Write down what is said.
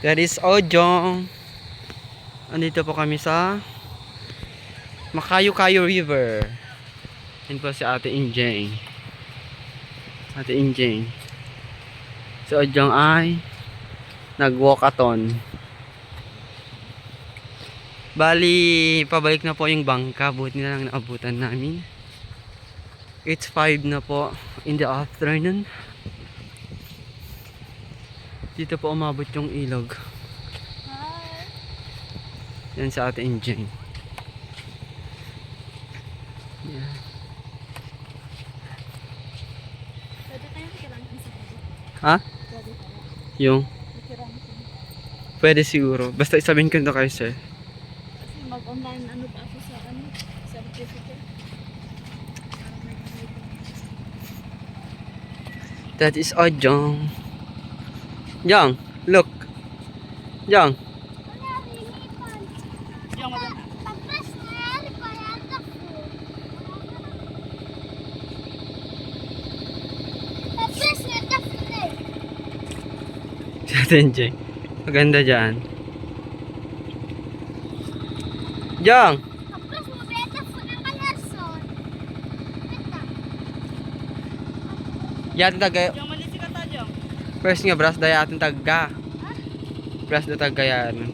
That is Ojong. Andito po kami sa Makayo-Kayo River. Yan po si Ate Injeng. Ate Injeng. Si Ojong ay nag-walkathon. Bali, pabalik na po yung bangka. Buti na lang naabutan namin. It's 5 na po in the afternoon. Dito po umabot yung ilog. Yan sa ating sa video. Ha? Yung, pwede siguro. Basta isabihin ko na kayo sir. Kasi mag-online ano pa ako sa ano, certificate. Gamit. That is Ojong. Jong, look. Si Ate Enjay. Maganda dyan. Jong. Yati taga First nga bras daya atin tagga. Bras da tagga yan.